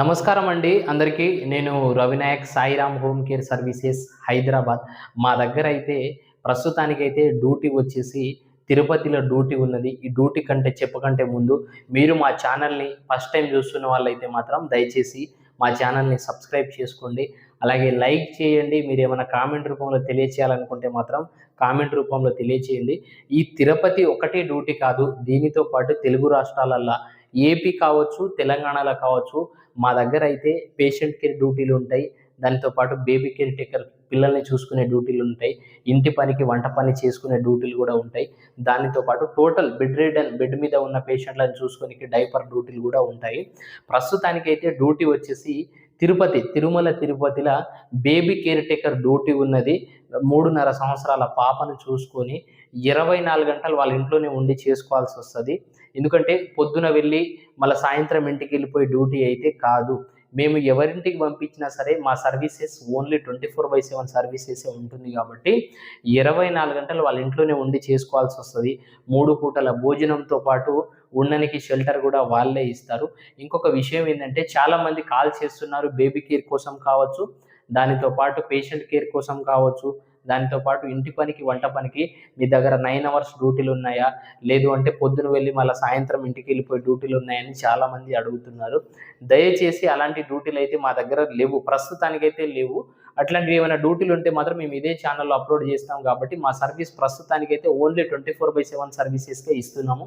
నమస్కారం అండి. అందరికీ నేను Ravinayak Sairam home care services Hyderabad. మా దగ్గర అయితే ప్రస్తుతానికైతే డ్యూటీ వచ్చేసి తిరుపతిలో డ్యూటీ ఉన్నది. ఈ డ్యూటీ కంటే చెప్పకంటే ముందు మీరు మా ఛానల్ని ఫస్ట్ టైం చూస్తున్న వాళ్ళైతే మాత్రం దయచేసి మా ఛానల్ని సబ్స్క్రైబ్ చేసుకోండి. అలాగే లైక్ చేయండి. మీరు ఏమైనా కామెంట్ రూపంలో తెలియచేయాలనుకుంటే మాత్రం కామెంట్ రూపంలో తెలియచేయండి. ఈ తిరుపతి ఒకటే డ్యూటీ కాదు. దీనితో పాటు తెలుగు రాష్ట్రాలల్లో ఏపీ కావచ్చు తెలంగాణలో కావచ్చు మా దగ్గర అయితే పేషెంట్ కేర్ డ్యూటీలు ఉంటాయి. దానితో పాటు బేబీ కేర్ టేకర్ పిల్లల్ని చూసుకునే డ్యూటీలు ఉంటాయి. ఇంటి పనికి వంట పని చేసుకునే డ్యూటీలు కూడా ఉంటాయి. దానితో పాటు టోటల్ బెడ్ రిడన్ బెడ్ మీద ఉన్న పేషెంట్లను చూసుకునే డైపర్ డ్యూటీలు కూడా ఉంటాయి. ప్రస్తుతానికైతే డ్యూటీ వచ్చేసి తిరుపతి తిరుమల తిరుపతిలో బేబీ కేర్ టేకర్ డ్యూటీ ఉన్నది. మూడున్నర సంవత్సరాల పాపను చూసుకొని ఇరవై నాలుగు గంటలు వాళ్ళ ఇంట్లోనే ఉండి చేసుకోవాల్సి వస్తుంది. ఎందుకంటే పొద్దున వెళ్ళి మళ్ళీ సాయంత్రం ఇంటికి వెళ్ళిపోయి డ్యూటీ అయితే కాదు. మేము ఎవరింటికి పంపించినా సరే మా services only twenty four by seven services ఉంటుంది కాబట్టి ఇరవై నాలుగు గంటలు వాళ్ళ ఇంట్లోనే ఉండి చేసుకోవాల్సి వస్తుంది. మూడు పూటల భోజనంతో పాటు ఉండడానికి షెల్టర్ కూడా వాళ్ళే ఇస్తారు. ఇంకొక విషయం ఏంటంటే చాలామంది కాల్ చేస్తున్నారు బేబీ కేర్ కోసం కావచ్చు దానితో పాటు పేషెంట్ కేర్ కోసం కావచ్చు దానితో పాటు ఇంటి పనికి వంట పనికి మీ దగ్గర నైన్ అవర్స్ డ్యూటీలు ఉన్నాయా? లేదు అంటే పొద్దున వెళ్ళి మళ్ళీ సాయంత్రం ఇంటికి వెళ్ళిపోయి డ్యూటీలు ఉన్నాయని చాలామంది అడుగుతున్నారు. దయచేసి అలాంటి డ్యూటీలు అయితే మా దగ్గర లేవు. ప్రస్తుతానికైతే లేవు. అట్లాంటివి ఏమైనా డ్యూటీలు ఉంటే మాత్రం మేము ఇదే ఛానల్లో అప్లోడ్ చేస్తాం కాబట్టి మా సర్వీస్ ప్రస్తుతానికైతే only twenty four by seven సర్వీసెస్కే ఇస్తున్నాము.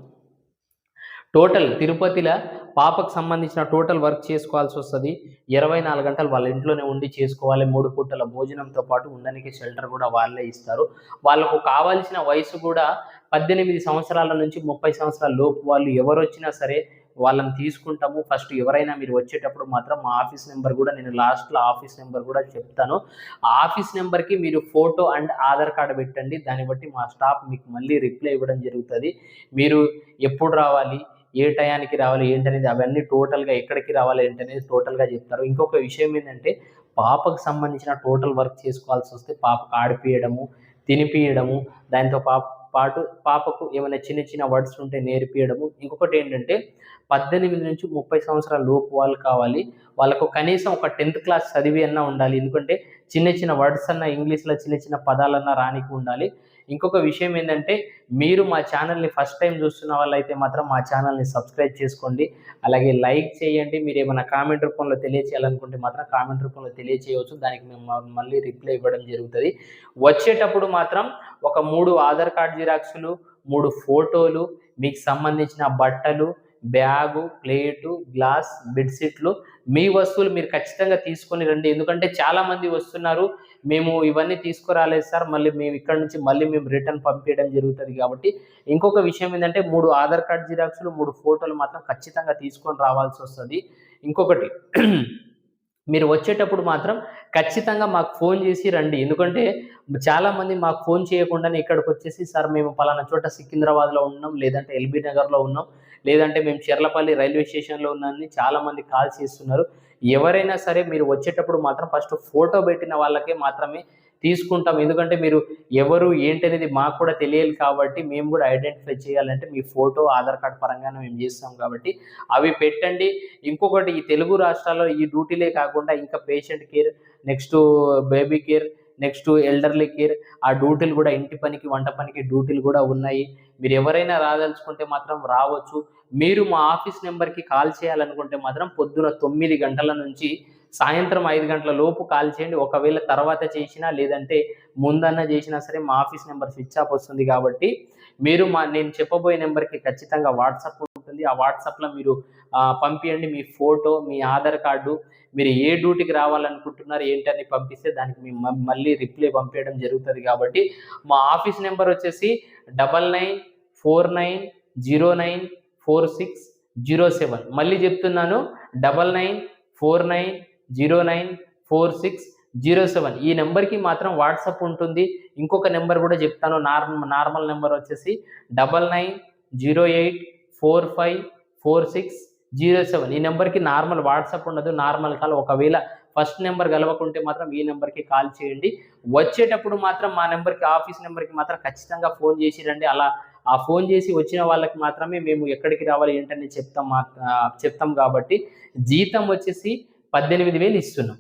టోటల్ తిరుపతిలో పాపకు సంబంధించిన టోటల్ వర్క్ చేసుకోవాల్సి వస్తుంది. ఇరవై నాలుగు గంటలు వాళ్ళ ఇంట్లోనే ఉండి చేసుకోవాలి. మూడు పూటల భోజనంతో పాటు ఉండడానికి షెల్టర్ కూడా వాళ్ళే ఇస్తారు. వాళ్ళకు కావాల్సిన వయసు కూడా పద్దెనిమిది సంవత్సరాల నుంచి ముప్పై సంవత్సరాల లోపు వాళ్ళు ఎవరు వచ్చినా సరే వాళ్ళని తీసుకుంటాము. ఫస్ట్ ఎవరైనా మీరు వచ్చేటప్పుడు మాత్రం మా ఆఫీస్ నెంబర్ కూడా నేను లాస్ట్లో ఆఫీస్ నెంబర్ కూడా చెప్తాను. ఆ ఆఫీస్ నెంబర్కి మీరు ఫోటో అండ్ ఆధార్ కార్డు పెట్టండి. దాన్ని బట్టి మా స్టాఫ్ మీకు మళ్ళీ రిప్లై ఇవ్వడం జరుగుతుంది. మీరు ఎప్పుడు రావాలి? ఏ టయానికి రావాలి ఏంటనేది అవన్నీ టోటల్గా ఎక్కడికి రావాలి ఏంటనేది టోటల్గా చెప్తారు. ఇంకొక విషయం ఏంటంటే పాపకు సంబంధించిన టోటల్ వర్క్ చేసుకోవాల్సి వస్తే పాపకు ఆడిపియడము తినిపియడము దాంతో పాప పాటు పాపకు ఏమైనా చిన్న చిన్న వర్డ్స్ ఉంటే నేర్పియడము. ఇంకొకటి ఏంటంటే పద్దెనిమిది నుంచి ముప్పై సంవత్సరాల లోపు వాళ్ళు కావాలి. వాళ్ళకు కనీసం ఒక టెన్త్ క్లాస్ చదివి అన్నా ఉండాలి. ఎందుకంటే చిన్న చిన్న వర్డ్స్ అన్న ఇంగ్లీష్లో చిన్న చిన్న పదాలన్నా రానికి ఉండాలి. ఇంకొక విషయం ఏంటంటే మీరు మా ఛానల్ని ఫస్ట్ టైం చూస్తున్న వాళ్ళైతే మాత్రం మా ఛానల్ని సబ్స్క్రైబ్ చేసుకోండి. అలాగే లైక్ చేయండి. మీరు ఏమైనా కామెంట్ రూపంలో తెలియచేయాలనుకుంటే మాత్రం కామెంట్ రూపంలో తెలియచేయవచ్చు. దానికి మేము మళ్ళీ రిప్లై ఇవ్వడం జరుగుతుంది. వచ్చేటప్పుడు మాత్రం ఒక మూడు ఆధార్ కార్డ్ జిరాక్సులు మూడు ఫోటోలు మీకు సంబంధించిన బట్టలు బ్యాగు ప్లేటు గ్లాస్ బెడ్షీట్లు మీ వస్తువులు మీరు ఖచ్చితంగా తీసుకొని రండి. ఎందుకంటే చాలామంది వస్తున్నారు మేము ఇవన్నీ తీసుకురాలేదు సార్ మళ్ళీ మేము ఇక్కడ నుంచి మళ్ళీ మేము రిటర్న్ పంపించడం జరుగుతుంది కాబట్టి. ఇంకొక విషయం ఏంటంటే మూడు ఆధార్ కార్డ్ జిరాక్స్లు మూడు ఫోటోలు మాత్రం ఖచ్చితంగా తీసుకొని రావాల్సి వస్తుంది. ఇంకొకటి మీరు వచ్చేటప్పుడు మాత్రం ఖచ్చితంగా మాకు ఫోన్ చేసి రండి. ఎందుకంటే చాలామంది మాకు ఫోన్ చేయకుండానే ఇక్కడికి వచ్చేసి సార్ మేము పలానా చోట సికింద్రాబాద్లో ఉన్నాం లేదంటే ఎల్బీ నగర్లో ఉన్నాం లేదంటే మేము చెర్లపల్లి రైల్వే స్టేషన్లో ఉన్నామని చాలామంది కాల్ చేస్తున్నారు. ఎవరైనా సరే మీరు వచ్చేటప్పుడు మాత్రం ఫస్ట్ ఫోటో పెట్టిన వాళ్ళకే మాత్రమే తీసుకుంటాం. ఎందుకంటే మీరు ఎవరు ఏంటి అనేది మాకు కూడా తెలియాలి కాబట్టి మేము కూడా ఐడెంటిఫై చేయాలంటే మీ ఫోటో ఆధార్ కార్డ్ పరంగానే మేము చేస్తాం కాబట్టి అవి పెట్టండి. ఇంకొకటి ఈ తెలుగు రాష్ట్రాల్లో ఈ డ్యూటీలే కాకుండా ఇంకా patient care next baby care next elderly care ఆ డ్యూటీలు కూడా ఇంటి పనికి వంట పనికి డ్యూటీలు కూడా ఉన్నాయి. మీరు ఎవరైనా రాదలుచుకుంటే మాత్రం రావచ్చు. మీరు మా ఆఫీస్ నెంబర్కి కాల్ చేయాలనుకుంటే మాత్రం పొద్దున తొమ్మిది గంటల నుంచి సాయంత్రం ఐదు గంటల లోపు కాల్ చేయండి. ఒకవేళ తర్వాత చేసినా లేదంటే ముందన్న చేసినా సరే మా ఆఫీస్ నెంబర్ స్విచ్ ఆఫ్ వస్తుంది కాబట్టి మీరు మా నేను చెప్పబోయే నెంబర్కి ఖచ్చితంగా వాట్సాప్ ఉంటుంది ఆ వాట్సాప్లో మీరు పంపించండి మీ ఫోటో మీ ఆధార్ కార్డు. మీరు ఏ డ్యూటీకి రావాలనుకుంటున్నారు ఏంటని పంపిస్తే దానికి మేము మళ్ళీ రిప్లై పంపించడం జరుగుతుంది కాబట్టి మా ఆఫీస్ నెంబర్ వచ్చేసి double nine four nine zero nine four six zero seven. మళ్ళీ చెప్తున్నాను double nine four nine zero nine four six zero seven. ఈ నెంబర్కి మాత్రం వాట్సాప్ ఉంటుంది. ఇంకొక నెంబర్ కూడా చెప్తాను. నార్మల్ నార్మల్ నెంబర్ వచ్చేసి double nine zero eight four five four six zero seven. ఈ నెంబర్కి నార్మల్ వాట్సాప్ ఉండదు నార్మల్ కాల్. ఒకవేళ ఫస్ట్ నెంబర్ కలవకుంటే మాత్రం ఈ నెంబర్కి కాల్ చేయండి. వచ్చేటప్పుడు మాత్రం మా నెంబర్కి ఆఫీస్ నెంబర్కి మాత్రం ఖచ్చితంగా ఫోన్ చేసి రండి. అలా ఆ ఫోన్ చేసి వచ్చిన వాళ్ళకి మాత్రమే మేము ఎక్కడికి రావాలి ఏంటని చెప్తాం చెప్తాం కాబట్టి జీతం వచ్చేసి పద్దెనిమిది వేలు ఇస్తున్నాం.